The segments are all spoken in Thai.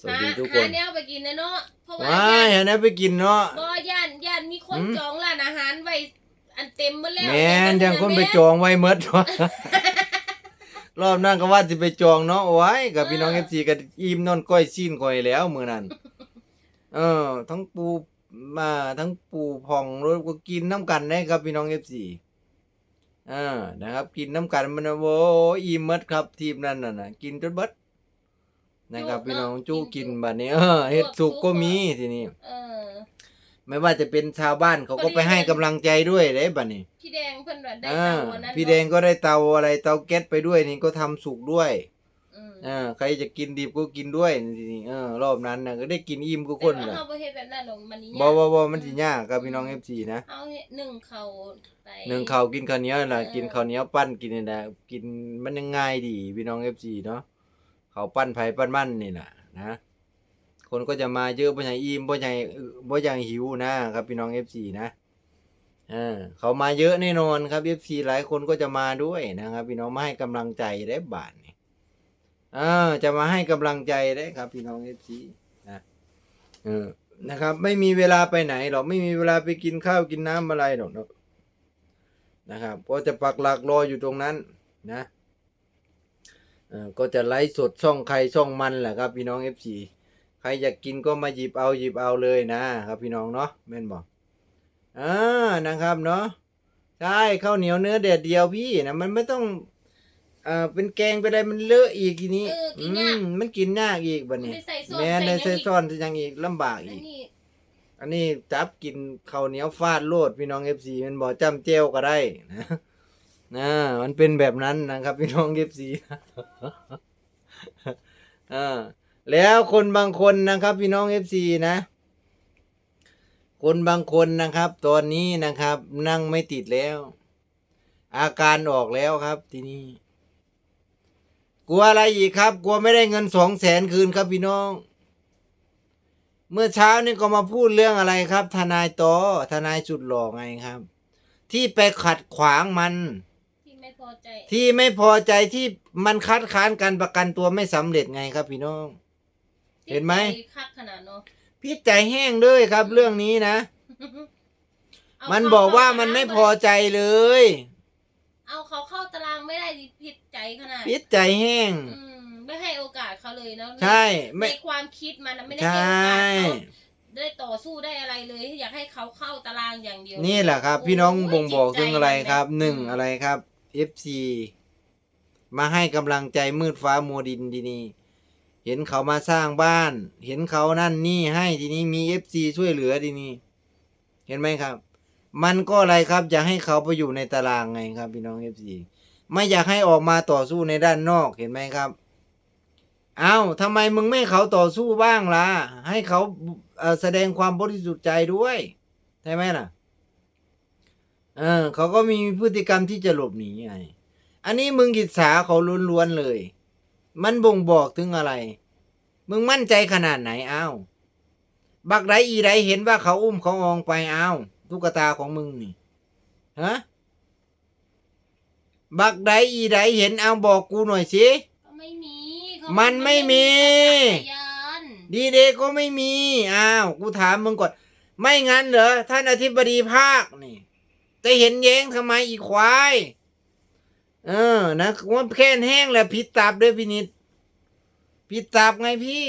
สวัสดีทุกคหานแนวไปกินนะเนาะเพราะว่าว้ายย่านอันนั้นไปกินเนาะบ่ย่านย่านมีคนอืมจองร้านอาหารไว้อันเต็มหมดแล้วแม่นยังคนไปจองไว้เมดวะรอบนั้นก็ว่าสิไปจองเนาะไว้กับพี่น้องเอฟซีก็อิ่มนอนก้อยซีนก้อยแล้วมื้อนั้นเออ ทั้งปูมาทั้งปูพองแล้วก็กินน้ำกันได้ครับพี่น้องเอฟซีอ่านะครับ กินน้ำกันมันโอ้อิ่มหมดครับ ทีมนั้นน่ะนะกินจนเบิด นะครับพี่น้องจู้กินบัดนี้เออเฮ็ดสุกก็มีทีนี้เออ ไม่ว่าจะเป็นชาวบ้านเขาก็ไปให้กำลังใจด้วยเด้บัดนี้พี่แดงเพิ่นว่าได้อ่าเตาอันนั้นพี่แดงก็ได้เตาอะไรเตาแก๊สไปด้วยนี่ก็ทำสุกด้วยอืมอ่าใครจะกินดิบก็กินด้วยทีนี้เออรอบนั้นน่ะก็ได้กินอิ่มทุกคนแต่น่ะว่าเฮาบ่เฮ็ดแบบนั้นหรอกมันนี่บ่บ่บ่มันสิยากครับพี่น้อง FC นะ เฮาเฮ็ดนึ่งข้าวไป หนึ่งข้าวกินข้าวเหนียวน่ะเออ กินข้าวเหนียวปั้นกินนี่นะกินมันยังง่ายดีพี่น้อง FC เนาะ เขาปั้นไผ่ปั้นมันนี่นะนะ คนก็จะมาเยอะบ่ใหญ่อิ่มบ่ใหญ่บ่ใหญ่หิวนะครับพี่น้อง FC นะเออเขามาเยอะแน่นอนครับ FC หลายคนก็จะมาด้วยนะครับ พี่น้องมาให้กำลังใจได้บาทนี่เออจะมาให้กำลังใจได้ครับ พี่น้อง FC นะเออนะครับ ไม่มีเวลาไปไหนหรอกไม่มีเวลาไปกินข้าวกินน้ำอะไรหรอกนะครับก็จะปักหลักรออยู่ตรงนั้นนะ ก็จะไลฟ์สดช่องใครช่องมันแหละครับพี่น้อง FC ใครอยากกินก็มาหยิบเอาหยิบเอาเลยนะครับพี่น้องเนาะแม่นบอกอ่านะครับเนาะใช่ข้าวเหนียวเนื้อแดดเดียวพี่นะมันไม่ต้องเอ่อเป็นแกงไปอะไรมันเลอะอีกทีนี้เออกิอืนยากมมันกินยากอีกบัดนี้ไม่ใส่ซอสแม่ในใส่ใส่หยังอีก ซ่อนยังอีกลำบากอัอีนกนี้อันนี้จับกินข้าวเหนียวฟาดโลดพี่น้องเอฟซีมันบอกจำเจวก็ได้นะ นะมันเป็นแบบนั้นนะครับพี่น้องเอฟซีอ่าแล้วคนบางคนนะครับพี่น้องเอฟซีนะ คนบางคนนะครับ ตอนนี้นะครับ นั่งไม่ติดแล้ว อาการออกแล้วครับทีนี้กลัวอะไรอีกครับ กลัวไม่ได้เงินสองแสนคืนครับพี่น้อง เมื่อเช้านี่ก็มาพูดเรื่องอะไรครับ ทนายตอทนายสุดหล่อไงครับ ที่ไปขัดขวางมัน อใจ ที่ไม่พอใจที่มันคัดค้านการประกันตัวไม่สำเร็จไงครับพี่น้อง เห็นไหม ที่ใจคักขนาดเนาะพี่ใจแห้งเลยครับ เรื่องนี้นะเามันเข้าบอกว่าเข้มันไม่ตรพอใจเลย เอาเขาเข้าตารางไม่ได้ดิผิดใจขนาดพี่ใจแห้ง อืมไม่ให้โอกาสเขาเลยเนาะใช่ในไม่ความคิดมันน่ะไม่ได้ใชให้โอกา่สเขาได้ต่อสู้ได้อะไรเลย อยากให้เขาเข้าตารางอย่างเดียว นี่แหละครับโพี่น้องบ่งบอกจิตใจถึงอะไรครับมันแหนึ่งอะไรครับ FC มาให้กำลังใจมืดฟ้ามัวดินทีนี้ เห็นเขามาสร้างบ้าน เห็นเขานั่นนี่ให้ทีนี้มี FC ช่วยเหลือทีนี้ เห็นไหมครับ มันก็อะไรครับอยากให้เขาไปอยู่ในตารางไงครับ พี่น้อง FC ไม่อยากให้ออกมาต่อสู้ในด้านนอกเห็นไหมครับเอ้าทำไมมึงไม่เขาต่อสู้บ้างล่ะ ให้เขาแสดงความบริสุทธิ์ใจด้วย ใช่ไหมล่ะ เออเขาก็มีพฤติกรรมที่จะหลบหนีไง อันนี้มึงกิจสาเขาล้วนๆเลย มันบ่งบอกถึงอะไร มึงมั่นใจขนาดไหนอ้าวบักไรอีไรเห็นว่าเขาอุ้มเขาอองไปอ้าวตุ๊กตาของมึงนี่ฮะบักไรอีไรเห็นเอาบอกกูหน่อยสิก็ไม่มีเขามันไม่มีจักรยานดีเดย์ก็ไม่มี อ้าว กูถามมึงก่อน ไม่งั้นเหรอ ท่านอธิบดีภาคนี่ จะเห็นแย้งทำไมอีกควาย เออ นะว่าแค่นแห้งแหละผิดตับด้วยพี่นิดผิดตับไงพี่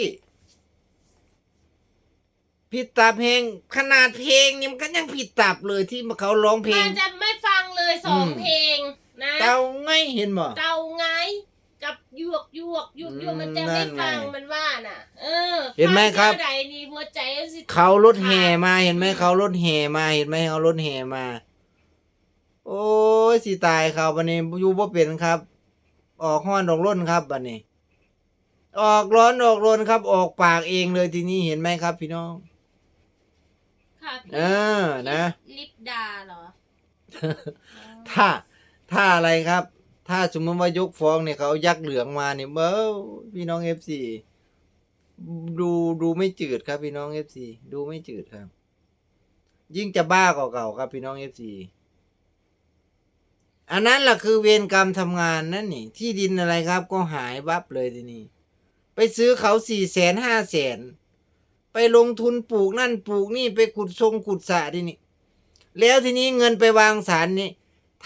ผิดตับเพลงขนาดเพลงนี่มันก็ยังผิดตับเลยที่เขาร้องเพลงมันจะไม่ฟังเลยสองอืมเพลงนะเตาไงเห็นบ่เกาไงกับยวกยวกยวกยวกอืมมันจะไม่นั่นไงฟังมันว่าน่ะ เออ เห็นไหมครับฟังเท่าใดนี่หัวใจสิเขารถแห่มาเห็นไหมเขารถแห่มาเห็นไหมเขารถแห่มา โอ้ยสิตายเขาบันนี้อยู่บ่เป็นครับ ออกห้อนออกร่นครับบันนี้ ออกร้อนออกรนครับ ออกปากเองเลยทีนี้เห็นไหมครับ พี่น้อง ค่ะพี่เออนะ ลิปดาเหรอ ถ้าถ้าอะไรครับ ถ้าสมมติว่ายกฟ้องเนี่ยเขาเอายักษ์เหลืองมาเนี่ยเบ้อพี่น้องเอฟซีดูดูไม่จืดครับ พี่น้องเอฟซีดูไม่จืดครับ ยิ่งจะบ้ากว่าเก่าครับ พี่น้องเอฟซี อันนั้นแหละคือเวรกรรมทำงานนั่นนี่ ที่ดินอะไรครับก็หายวับเลยทีนี้ ไปซื้อเขาสี่แสนห้าแสนไปลงทุนปลูกนั่นปลูกนี่ไปขุดทรงขุดสระทีนี่แล้วทีนี้เงินไปวางศาลนี่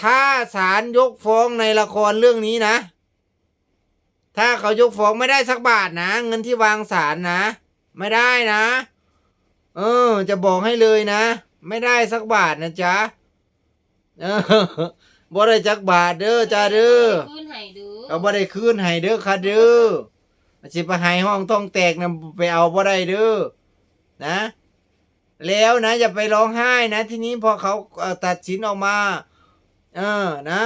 ถ้าศาลยกฟ้องในละครเรื่องนี้นะ ถ้าเขายกฟ้องไม่ได้สักบาทนะ เงินที่วางศาลนะ ไม่ได้นะ เออ จะบอกให้เลยนะ ไม่ได้สักบาทนะจ๊ะเออ บ่ได้จักบาทเด้อจ้าเด้อขึ้นให้ดูเอาบ่ได้คืนให้เด้อค่ะเด้อสิไปให้ห้องต้องแตกนะไปเอาบ่ได้เด้อนะ แล้วนะอย่าไปร้องไห้นะ ทีนี้พอเขาเอ่อตัดสินออกมา เออนะ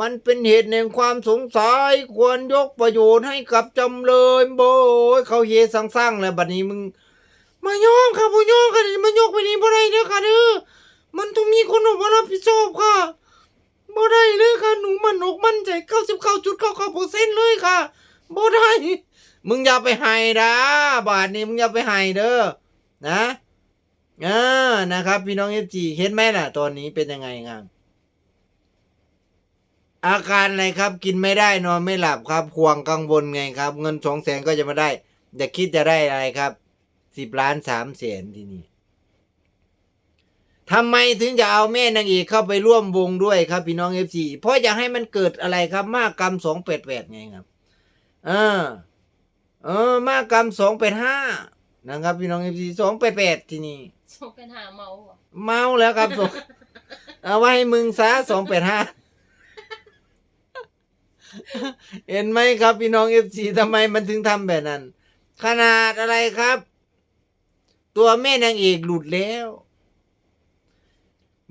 มันเป็นเหตุแห่งความสงสัยควรยกประโยชน์ให้กับจำเลยโบยเขาเฮสังสร้างแล้วบัดนี้มึง มาย่องค่ะผู้ย่องค่ะมายกไปนี่บ่ได้เด้อค่ะเด้อมันต้องมีคนออกมารับผิดชอบค่ะบ่ ได้เลยค่ะ หนูมันอกมั่นใจเก้าสิบเก้าจุดเก้าเก้าเปอร์เซ็นต์เลยค่ะบ่ได้ มึงอย่าไปให้นะบาทนี้มึงอย่าไปให้เด้อ นะอ่านะครับ พี่น้องเอฟจีเห็นไหมล่ะ ตอนนี้เป็นยังไงครับอาการอะไรครับ กินไม่ได้นอนไม่หลับครับห่วงกังวลไงครับ เงินสองแสนก็จะมาได้อย่คิดจะได้อะไรครับสิบล้านสามแสนที่นี่ ทำไมถึงจะเอาแม่นางเอกเข้าไปร่วมวงด้วยครับ พี่น้องเอฟซีเพราะอยากให้มันเกิดอะไรครับ มากกรรมสองแปดแปดไงครับ เออ เออ มากกรรมสองแปดห้านะครับ พี่น้องเอฟซีสองแปดแปดที่นี่ส่งเป็นหาเมาเหรอเมาแล้วครับส่งเอาไว้ให้มึงซะสองแปดห้าเห็นไหมครับ พี่น้องเอฟซีทำไมมันถึงทำแบบนั้น ขนาดอะไรครับ ตัวแม่นางเอกหลุดแล้ว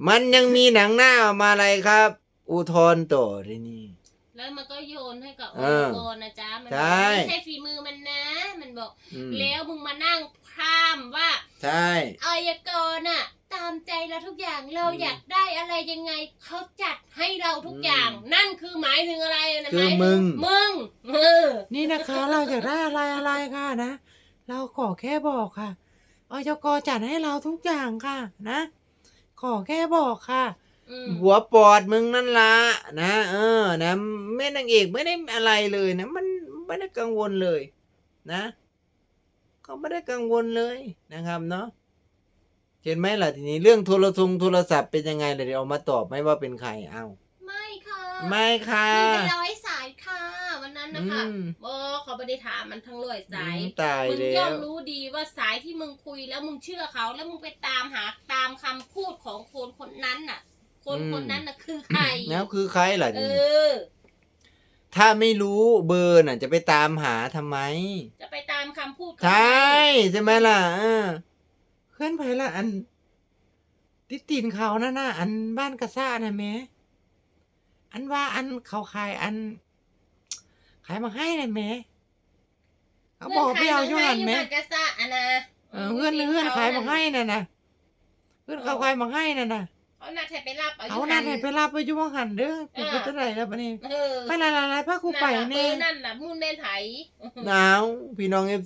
มันยังมีหนังหน้าออกมาอะไรครับ อุทธรณ์ต่อที่นี่ แล้วมันก็โยนให้กับเอองอค์กรนะจ๊ะ มันใช่ ไม่ใช่ฝีมือมันนะ มันบอก อืมแล้วมึงมานั่งพร่ำว่าใช่ อายกรน่ะ ตามใจเราทุกอย่างเราอืมอยากได้อะไรยังไงเขาจัดให้เราทุกอย่าง อืมนั่นคือหมายถึงอะไรนะคือหายถึมึง มึงเออนี่นะคะเราอยากได้อะไรอะไรค่ะนะ เราขอแค่บอกค่ะอจกจัดให้เราทุกอย่างค่ะ นะ ขอแค่บอกค่ะอืมหัวปอดมึงนั่นละนะ เออ นะแม่นางเอกไม่ได้อะไรเลยนะ มันไม่ได้กังวลเลย นะก็ไม่ได้กังวลเลยนะครับเนาะเห็นไหมล่ะทีนี้เรื่องโทรทงโทรศัพท์เป็นยังไงเลยเดี๋ยวเอามาตอบไหมว่าเป็นใครเอ้าไม่ค่ะ ไม่ค่ะมีเป็นร้อยสายค่ะ วันนั้นนะคะอืมโอ้ เขาไม่ได้ถามมันทั้งร้อยสายอืมตายมึงแล้ย่อว มรู้ดีว่าสายที่มึงคุยแล้วมึงเชื่อเขา แล้วมึงไปตามหาตามคำพูดของคนคนนั้นน่ะ คนคนนั้นน่ะคือใครแล้วคือใครล่ะเอทีนี้อถ้าไม่รู้เบอร์น่ะ จะไปตามหาทำไม จะไปตามคำพูดเขาใช่ใช่ไหมล่ะเออเพื่อนไผละอัน ติดตีนเขานั่นน่ะอันบ้านกระซ่าน่ะแหม่อันว่าอันเขาขายอัน ขายมาให้น่ะแหม่ เขาบอกไปเอาอยู่หันไหแหมม่กระซ่าอะนะเออเพื่อนเพื่อนขายมาให้น่ะนะเพื่อนเขาขายมาให้น่ะนะเขานัดให้ไปรับเอาเอานั่นให้ไปรับไปอยู่ว่าหันเด้อกูไปเท่าไหร่แล้วปะนี่เออไปหลายๆๆพากูไปนั่นเนี่น่ะเออนั่นน่ะมุ่นเล่นไถหนาวพี่น้องเอฟ